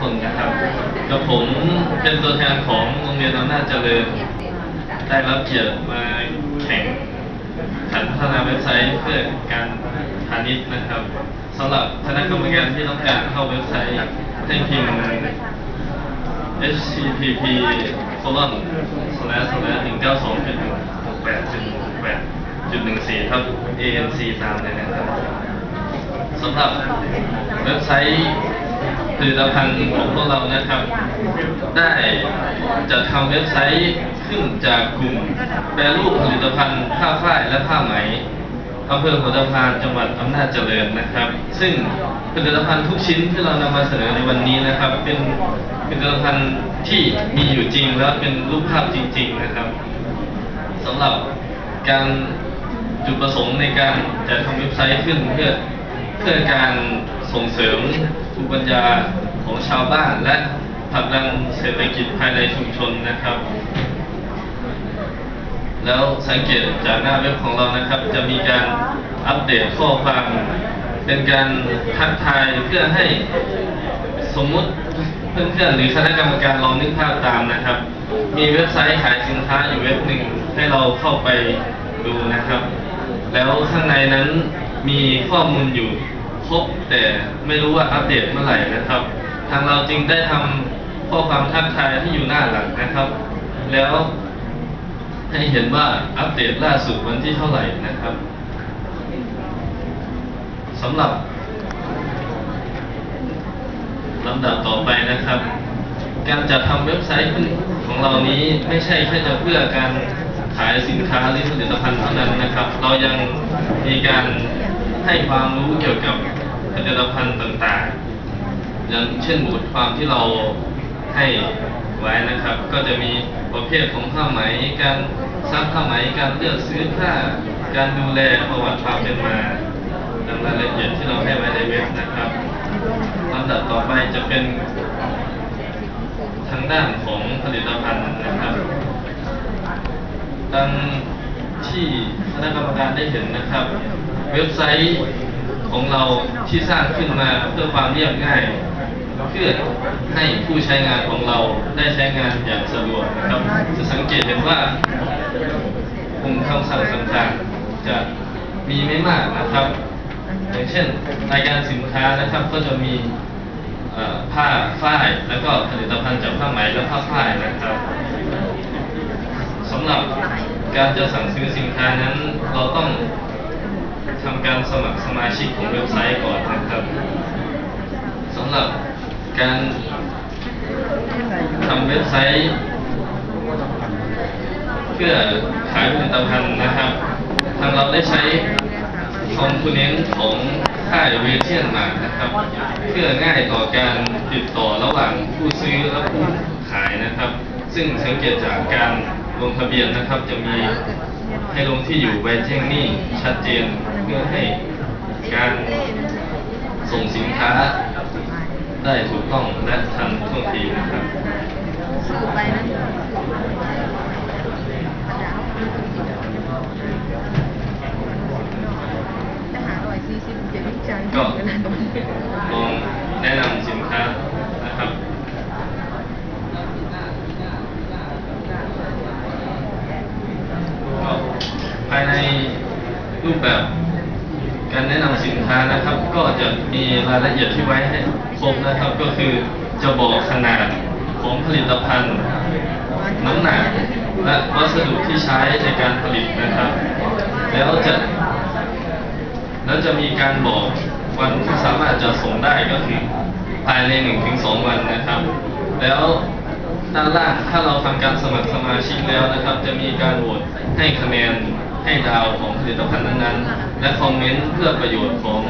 คนนะครับกับผมเป็นตัวแทนของโรงเรียนอำนาจเจริญ ได้รับเกียรติมาแข่งขันพัฒนาเว็บไซต์เพื่อการพาณิชย์นะครับสำหรับคณะกรรมการที่ต้องการเข้าเว็บไซต์ให้พิมพ์ http colon slash slash หนึ่งเก้าสองจุดหนึ่งหกแปดจุดหกแปดจุดหนึ่งสี่ครับ ANC ตามเลยนะครับสำหรับเว็บไซต์ ผลิตภัณฑ์ของพวกเรานะครับ ได้จะทำเว็บไซต์ขึ้นจากกลุ่มแปรรูปผลิตภัณฑ์ผ้าฝ้ายและผ้าไหมอำเภอหัวตะพานจังหวัดอำนาจเจริญนะครับ ซึ่งผลิตภัณฑ์ทุกชิ้นที่เรานำมาเสนอในวันนี้นะครับ เป็นผลิตภัณฑ์ที่มีอยู่จริงและเป็นรูปภาพจริง ๆนะครับสำหรับการจุดประสงค์ในการจะทำเว็บไซต์ขึ้นเพื่อเพื่อการส่งเสริม ภูมิปัญญาของชาวบ้านและผลักดันเศรษฐกิจภายในชุมชนนะครับ แล้วสังเกตจากหน้าเว็บของเรานะครับ จะมีการอัปเดตข้อความเป็นการทักทายเพื่อให้สมมุติเพื่อนๆหรือคณะกรรมการลองนึกภาพตามนะครับ มีเว็บไซต์ขายสินค้าอยู่เว็บหนึ่งให้เราเข้าไปดูนะครับ แล้วข้างในนั้นมีข้อมูลอยู่ ครบแต่ไม่รู้ว่าอัปเดตเมื่อไหร่นะครับ ทางเราจึงได้ทำข้อความทักทายที่อยู่หน้าหลังนะครับ แล้วให้เห็นว่าอัปเดตล่าสุดวันที่เท่าไหร่นะครับสำหรับลำดับต่อไปนะครับ การจัดทำเว็บไซต์ขึ้นของเรานี้ไม่ใช่แค่จะเพื่อการขายสินค้าหรือผลิตภัณฑ์เท่านั้นนะครับ เรายังมีการ ให้ความรู้เกี่ยวกับผลิตภัณฑ์ต่างๆ อย่างเช่นบทความที่เราให้ไว้นะครับ ก็จะมีประเภทของผ้าไหม การซักผ้าไหม การเลือกซื้อผ้า การดูแลประวัติความเป็นมาดังรายละเอียดที่เราให้ไว้ในเว็บนะครับลำดับต่อไปจะเป็นทางด้านของผลิตภัณฑ์นะครับดังที่คณะกรรมการได้เห็นนะครับ เว็บไซต์ของเราที่สร้างขึ้นมาเพื่อความเรียบง่าย เพื่อให้ผู้ใช้งานของเราได้ใช้งานอย่างสะดวกนะครับ จะสังเกตเห็นว่ากลุ่มคำสั่งต่างๆ จะมีไม่มากนะครับ อย่างเช่นรายการสินค้านะครับก็จะมีผ้าฝ้ายแล้วก็ผลิตภัณฑ์จากผ้าไหมและผ้าฝ้ายนะครับสำหรับการจะสั่งซื้อสินค้านั้นเราต้อง ทำการสมัครสมาชิกของเว็บไซต์ก่อนนะครับสำหรับการทำเว็บไซต์ เพื่อขายผลิตภัณฑ์นะครับ ทางเราได้ใช้คอมโพเนนต์ของค่ายเวเทียนมานะครับ เพื่อง่ายต่อการติดต่อระหว่างผู้ซื้อและผู้ขายนะครับ ซึ่งสังเกตจากการลงทะเบียนนะครับ จะมีให้ลงที่อยู่ใบแจ้งหนี้ชัดเจน เพื่อให้การส่งสินค้าได้ถูกต้องและทันท่วงทีนะครับสื่อไปนั่นจะหาหน่อยซีซิมเจ็ดวิจัยก็เวลาตรงนี้ลองแนะนำสินค้านะครับก็ภายในรูปแบบ การแนะนำสินค้านะครับ ก็จะมีรายละเอียดที่ไว้ให้ครบนะครับ ก็คือจะบอกขนาดของผลิตภัณฑ์ น้ำหนักและวัสดุที่ใช้ในการผลิตนะครับ แล้วจะแล้วจะมีการบอกวันที่สามารถจะส่งได้ก็คือภายใน1นถึงสวันนะครับ แล้วด้านล่างถ้าเราทำการสมัครสมาชิกแล้วนะครับ จะมีการโหวตให้คะแนน ให้ดาวของผลิตภัณฑ์นั้นๆ และคอมเมนต์เพื่อประโยชน์ของ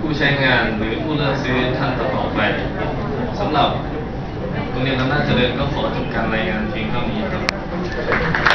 ผู้ใช้งานหรือผู้เลือกซื้อท่านต่อไปสำหรับโรงเรียนอำนาจเจริญก็ขอจบการรายงานเพียงเท่านี้ครับ